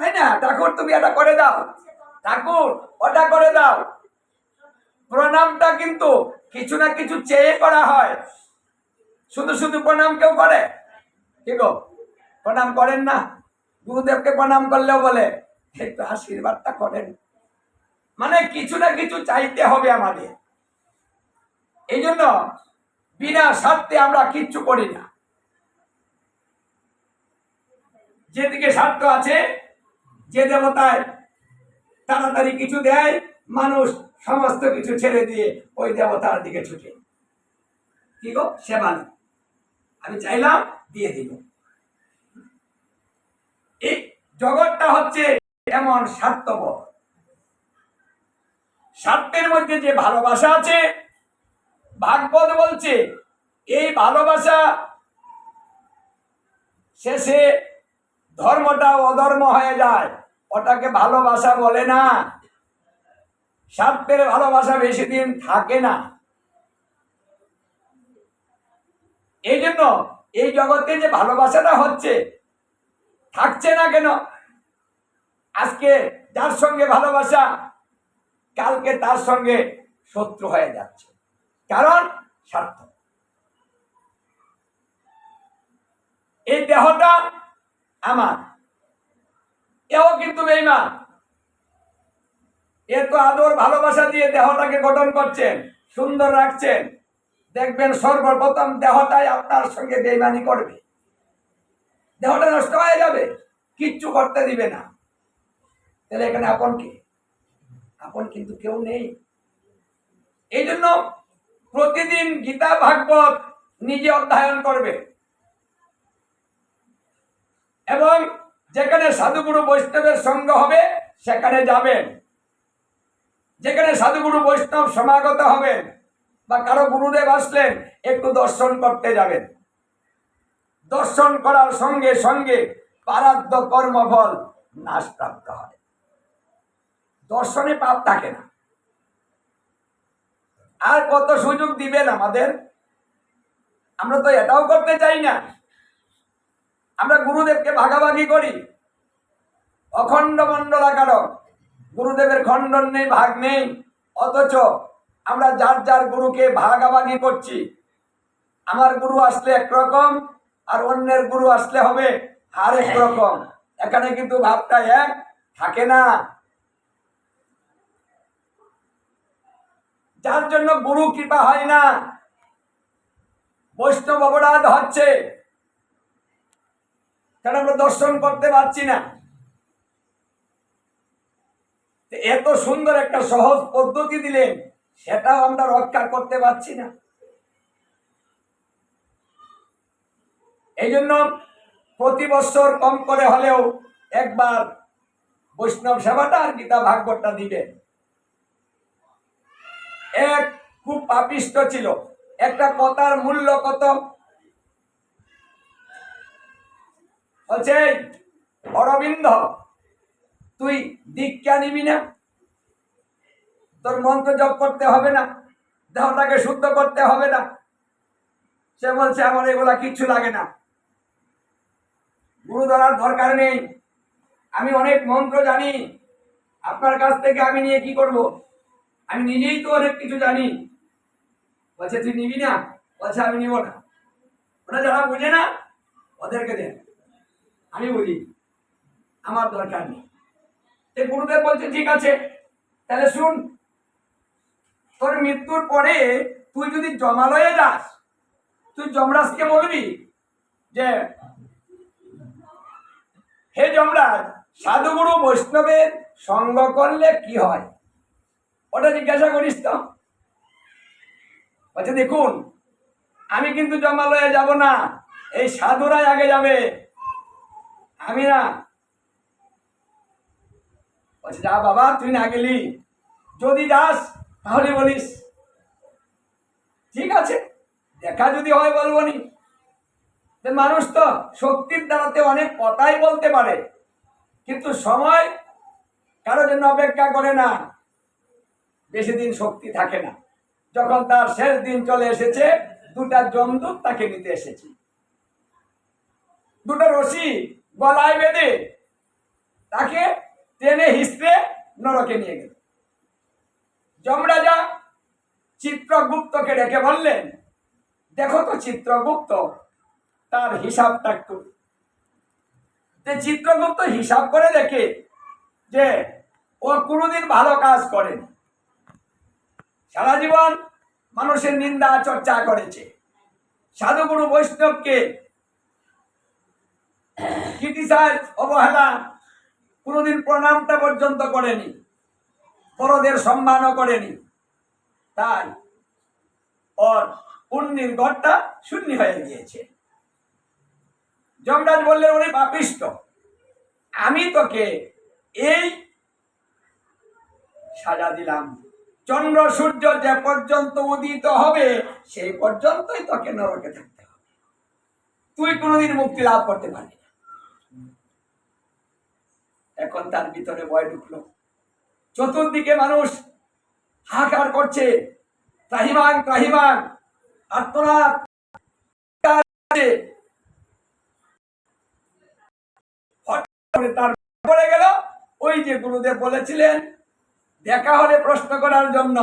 তাই না? ঠাকুর, তুমি এটা করে দাও। ঠাকুর, ওটা করে দাও। প্রণামটা কিন্তু কিছু না কিছু চেয়ে করা হয়। শুধু শুধু প্রণাম কেউ করে? কি গো? প্রণাম করেন না? গুরুদেবকে প্রণাম করলেও বলে, একটু আশীর্বাদটা করেন। মানে কিছু না কিছু চাইতে হবে আমাদের। এই জন্য বিনা স্বার্থে আমরা কিচ্ছু করি না। যেদিকে স্বার্থ আছে যে দেবতায় তাড়াতাড়ি কিছু দেয়, মানুষ সমস্ত কিছু ছেড়ে দিয়ে ওই দেবতার দিকে ছুটে। কি গো? সেবা। আমি চাইলাম দিয়ে দিল এই জগৎটা হচ্ছে এমন স্বার্থপর। স্বার্থের মধ্যে যে ভালোবাসা আছে, ভাগবত বলছে, এই ভালোবাসা শেষে ধর্মটা অধর্ম হয়ে যায়। ওটাকে ভালোবাসা বলে না। স্বার্থের ভালোবাসা বেশি দিন থাকে না। এই জন্য এই জগতে যে ভালোবাসাটা হচ্ছে, থাকছে না কেন? আজকে যার সঙ্গে ভালোবাসা, কালকে তার সঙ্গে শত্রু হয়ে যাচ্ছে। কারণ স্বার্থ। এই দেহটা আমার। এও কিন্তু বেইমান এ তো আদর, ভালোবাসা দিয়ে দেহটাকে গঠন করছেন, সুন্দর রাখছেন। দেখবেন সর্বপ্রথম দেহটাই আপনার সঙ্গে বেইমানি করবে। দেহটা নষ্ট হয়ে যাবে, কিচ্ছু করতে দিবে না। তাহলে এখানে আপন কি? আপন কিন্তু কেউ নেই। এই জন্য প্রতিদিন গীতা ভাগবত নিজে অধ্যয়ন করবে। এবং যেখানে সাধুগুরু বৈষ্ণবের সঙ্গ হবে, সেখানে যাবেন। যেখানে সাধুগুরু বৈষ্ণব সমাগত হবেন বা কারও গুরুদেব আসলেন, একটু দর্শন করতে যাবেন। দর্শন করার সঙ্গে সঙ্গে পারাদ্য কর্মফল নাশ প্রাপ্ত হয়। দর্শনে পাপ থাকে না। আর কত সুযোগ দিবেন আমাদের? আমরা তো এটাও করতে চাই না। আমরা গুরুদেবকে ভাগাভাগি করি। অখণ্ড মণ্ডলাকারক। গুরুদেবের খণ্ডন নেই, ভাগ নেই। অথচ আমরা যার যার গুরুকে ভাগাভাগি করছি। আমার গুরু আসলে একরকম, আর অন্যের গুরু আসলে হবে আর এক রকম। এখানে কিন্তু ভাবটা এক, থাকে না। যার জন্য গুরু কৃপা হয় না। বৈষ্ণব অপরাধ হচ্ছে। কারণ আমরা দর্শন করতে পারছি না। এত সুন্দর একটা সহজ পদ্ধতি দিলেন, সেটাও আমরা রক্ষা করতে পারছি না। এই জন্য প্রতি বছর কম করে হলেও একবার বৈষ্ণব সেবাটা আর গীতা ভাগবতটা দিবেন। এক খুব পাপিষ্ট ছিল। একটা কথার মূল্য কত? বলছে অরবিন্দ, তুই দীক্ষা নিবি না? তোর মন্ত্র জপ করতে হবে না, দেহটাকে শুদ্ধ করতে হবে না। সে বলছে, আমার এগুলা কিচ্ছু লাগে না। গুরু ধরার দরকার নেই। আমি অনেক মন্ত্র জানি। আপনার কাছ থেকে আমি নিয়ে কি করব? আমি নিজেই তো অনেক কিছু জানি। বলছে, তুই নিবি না? বলছে, আমি নিব না। ওটা যারা বুঝে না, ওদেরকে দেন আমি বলি, আমার দরকার নেই। সে গুরুদেব বলছে, ঠিক আছে, তাহলে শুন। তোর মৃত্যুর পরে তুই যদি জমালয়ে যাস, তুই যমরাজকে বলবি যে, হে যমরাজ, সাধুগুরু বৈষ্ণবের সঙ্গ করলে কি হয়? ওটা জিজ্ঞাসা করিস তো। বলছে, দেখুন, আমি কিন্তু জমালয়ে যাব না, এই সাধুরাই আগে যাবে। আমি না। বলছে, যা বাবা, তুই না গেলি। যদি যাস, তাহলে বলিস। ঠিক আছে, দেখা যদি হয় বলব নি। মানুষ তো শক্তির দ্বারাতে অনেক কথাই বলতে পারে, কিন্তু সময় কারোর জন্য অপেক্ষা করে না। বেশি দিন শক্তি থাকে না। যখন তার শেষ দিন চলে এসেছে, দুটা জমদূত তাকে নিতে এসেছে। দুটো রশি গলায় বেঁধে তাকে টেনে হিসড়ে নরকে নিয়ে গেল। যমরাজা চিত্রগুপ্তকে ডেকে বললেন, দেখো তো চিত্রগুপ্ত, তার হিসাবটা একটু। যে চিত্রগুপ্ত হিসাব করে দেখে যে ও কোনোদিন ভালো কাজ করেনি। সারা জীবন মানুষের নিন্দা চর্চা করেছে। সাধুগুরু বৈষ্ণবকে ক্রিটিসাইজ অবহেলা? কোনোদিন প্রণামটা পর্যন্ত করেনি। বড়দের সম্মানও করেনি। তাই ওর পুণ্যের গড়টা শূন্য হয়ে গিয়েছে। যমরাজ বললেন উনি পাপিষ্ট আমি তোকে এই সাজা দিলাম। চন্দ্র, সূর্য যে পর্যন্ত উদিত হবে, সেই পর্যন্তই তোকে নরকে থাকতে হবে। তুই কোনোদিন মুক্তি লাভ করতে পারবি এখন তার ভিতরে ভয় ঢুকলো। চতুর্দিকে মানুষ হাহাকার করছে। ত্রাহিমাং ত্রাহিমাং আত্মনাথ তার পড়ে গেল। ওই যে গুরুদেব বলেছিলেন, দেখা হলে প্রশ্ন করার জন্য।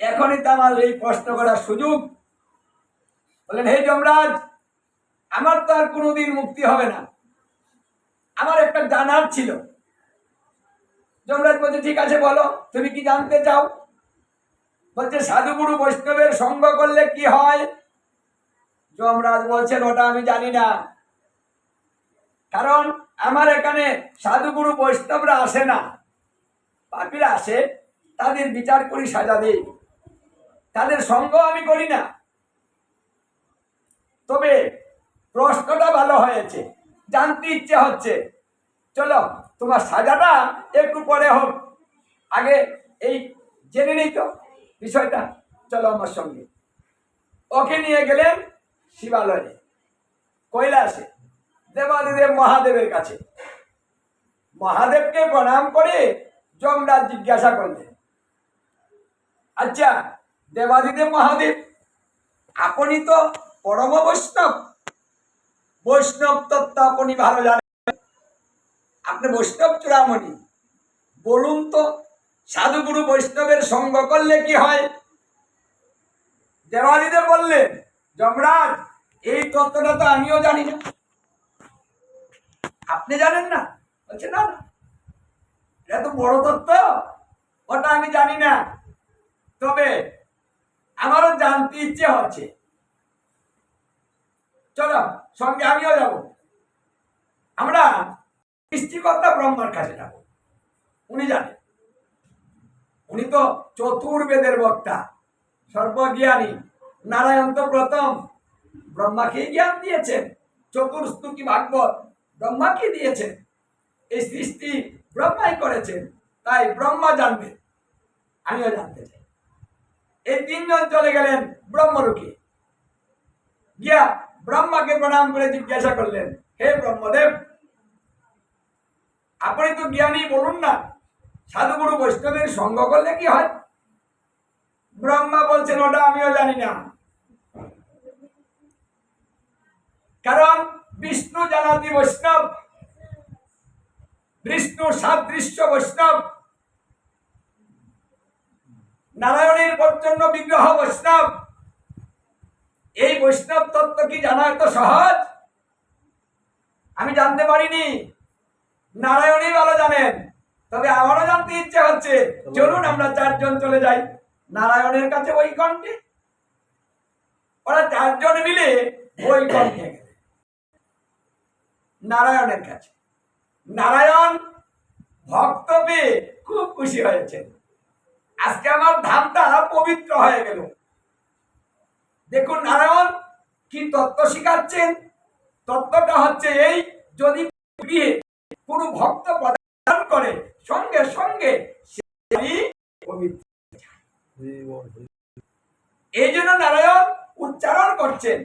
এখনই তো আমার এই প্রশ্ন করার সুযোগ। বললেন হে যমরাজ, আমার তো আর কোনোদিন মুক্তি হবে না। আমার একটা জানার ছিল। যমরাজ বলছে, ঠিক আছে, বলো, তুমি কি জানতে চাও? বলছে, সাধুগুরু বৈষ্ণবের সঙ্গ করলে কি হয়? যমরাজ বলছেন, ওটা আমি জানি না। কারণ আমার এখানে সাধুগুরু বৈষ্ণবরা আসে না। পাপিরা আসে, তাদের বিচার করি, সাজা দিই। তাদের সঙ্গ আমি করি না। তবে প্রশ্নটা ভালো হয়েছে। জানতে ইচ্ছে হচ্ছে। চলো, তোমার সাজাটা একটু পরে হোক। আগে এই জেনে নেই তো বিষয়টা। চলো আমার সঙ্গে। ওকে নিয়ে গেলেন শিবালয়ে। কৈলাসে। দেবাদিদেব মহাদেবের কাছে। মহাদেবকে প্রণাম করে যমরাজ জিজ্ঞাসা করলেন আচ্ছা দেবাদিদেব মহাদেব, আপনি তো পরম বৈষ্ণব বৈষ্ণব তত্ত্ব আপনি ভালো জানেন। আপনি বৈষ্ণব চূড়ামণি। বলুন তো, সাধুগুরু বৈষ্ণবের সঙ্গ করলে কি হয়? দেবাদিদেব বললেন যমরাজ, এই তত্ত্বটা তো আমিও জানি না। আপনি জানেন না? বলছে, না না। এটা তো বড় তত্ত্ব। ওটা আমি জানি না। তবে আমারও জানতে ইচ্ছে হচ্ছে। চলো, সঙ্গে আমিও যাব। আমরা সৃষ্টিকর্তা ব্রহ্মার কাছে যাব। উনি জানেন। উনি তো চতুর্বেদের বক্তা, সর্বজ্ঞানী। নারায়ণ তো প্রথম। ব্রহ্মাকে জ্ঞান দিয়েছেন। চতুর্স্তুকি ভাগবত ব্রহ্মাকে দিয়েছেন। এই সৃষ্টি ব্রহ্মাই করেছেন, তাই ব্রহ্মা জানবে। আমিও জানতে চাই। এই তিনজন চলে গেলেন ব্রহ্মরূপে গিয়া ব্রহ্মাকে প্রণাম করে জিজ্ঞাসা করলেন, হে ব্রহ্মদেব, আপনি তো জ্ঞানী বলুন না, সাধুগুরু বৈষ্ণবের সঙ্গ করলে কি হয়? ব্রহ্মা বলছেন, ওটা আমিও জানি না। কারণ বিষ্ণু জানাতি বৈষ্ণব, বিষ্ণু সাদৃশ্য বৈষ্ণব, নারায়ণের পর্যন্ত বিগ্রহ বৈষ্ণব এই বৈষ্ণব তত্ত্ব কি জানা এত সহজ? আমি জানতে পারিনি। নারায়ণই ভালো জানেন। তবে আমারও জানতে ইচ্ছে হচ্ছে। চলুন আমরা চারজন চলে যাই। নারায়ণের কাছে ওই কণ্ঠে ওরা চারজন মিলে ওই কণ্ঠে গেলে। নারায়ণের কাছে। নারায়ণ ভক্ত পেয়ে খুব খুশি হয়েছেন। আজকে আমার ধামটা পবিত্র হয়ে গেল। দেখুন নারায়ণ, কি তত্ত্ব শিখাচ্ছেন? তত্ত্বটা হচ্ছে এই, যদি গৃহে কোনো ভক্ত প্রদান করে, সঙ্গে সঙ্গে এই জন্য নারায়ণ উচ্চারণ করছেন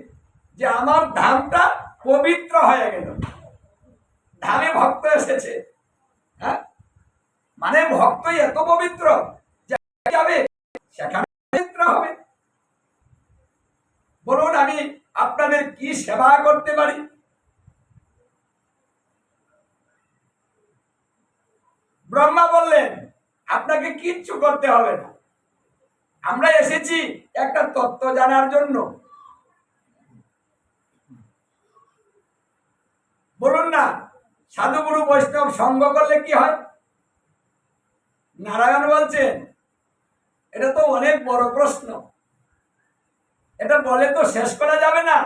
যে আমার ধামটা পবিত্র হয়ে গেল। ধামে ভক্ত এসেছে। হ্যাঁ? মানে ভক্তই এত পবিত্র যাবে, সেখানে পবিত্র হবে। বলুন আমি আপনাদের কি সেবা করতে পারি? ব্রহ্মা বললেন, আপনাকে কিচ্ছু করতে হবে না। আমরা এসেছি একটা তত্ত্ব জানার জন্য। বলুন না, সাধুগুরু বৈষ্ণব সঙ্গ করলে কি হয়? নারায়ণ বলছেন, এটা তো অনেক বড় প্রশ্ন। এটা বলে তো শেষ করা যাবে না।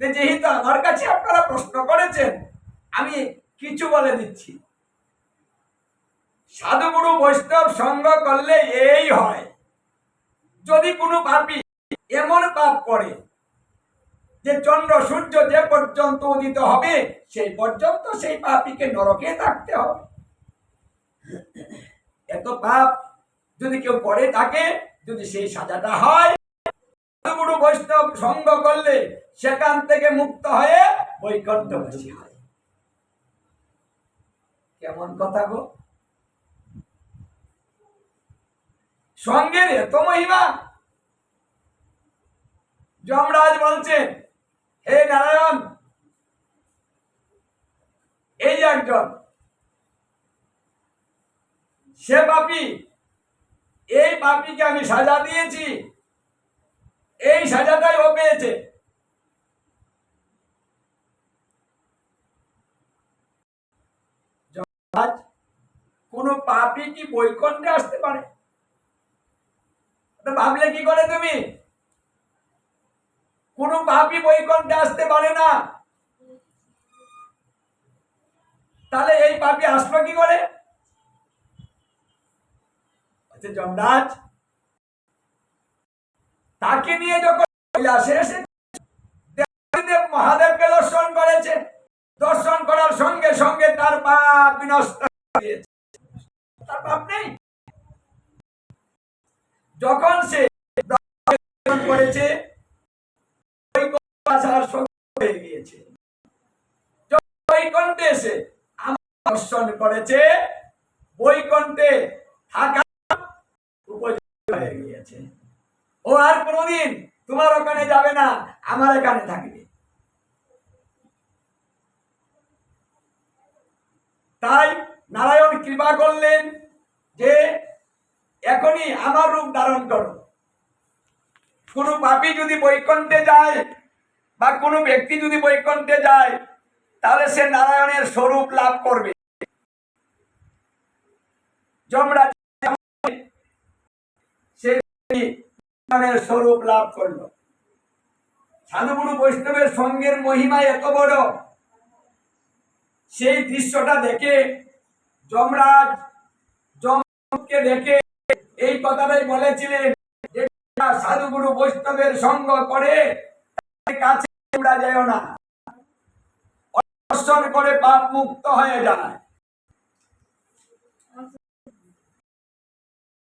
যেহেতু আমার কাছে আপনারা প্রশ্ন করেছেন, আমি কিছু বলে দিচ্ছি। সাধুগুরু বৈষ্ণব সঙ্গ করলে এই হয়। যদি কোনো পাপী এমন পাপ করে যে চন্দ্র সূর্য যে পর্যন্ত উদিত হবে, সেই পর্যন্ত সেই পাপীকে নরকে থাকতে হবে। এত পাপ যদি কেউ করে থাকে, যদি সেই সাজাটা হয় গুরু বৈষ্ণব সঙ্গ করলে সেখান থেকে মুক্ত হয়ে বৈকণ্ঠবাসী হয়। কেমন কথা গো? সঙ্গের এত মহিমা। যমরাজ বলছেন হে নারায়ণ, এই একজন, সে পাপি, এই পাপিকে আমি সাজা দিয়েছি এই সাজাটাই ও পেয়েছে। কোন পাপি কি বৈকুণ্ঠে আসতে পারে? ভাবলে কি করে তুমি? কোন পাপি বৈকুণ্ঠে আসতে পারে না। তাহলে এই পাপি আসলো কি করে? আচ্ছা যমরাজ তাকে নিয়ে যখন কৈলাসে এসে দেব মহাদেবকে দর্শন করেছে, দর্শন করার সঙ্গে সঙ্গে তার পাপ বিনষ্ট হয়ে গিয়েছে। তার পাপ নেই? যখন সে করেছে হয়ে গিয়েছে। বৈকুণ্ঠে এসে দর্শন করেছে, বৈকুণ্ঠে থাকা উপযুক্ত হয়ে গিয়েছে। ও আর কোনোদিন তোমার ওখানে যাবে না, আমার এখানে থাকবে। তাই নারায়ণ কৃপা করলেন যে এখনই আমার রূপ ধারণ করো। কোনো পাপি যদি বৈকুণ্ঠে যায় বা কোনো ব্যক্তি যদি বৈকুণ্ঠে যায়, তাহলে সে নারায়ণের স্বরূপ লাভ করবে। যমরাজ সে নারায়ণের স্বরূপ লাভ করল। সাধুগুরু বৈষ্ণবের সঙ্গের মহিমা এত বড়। সেই দৃশ্যটা দেখে যমরাজ যমকে দেখে এই কথাটাই বলেছিলেন যে সাধুগুরু বৈষ্ণবের সঙ্গ করে কাছে যেও না। দর্শন করে পাপ মুক্ত হয়ে যায়।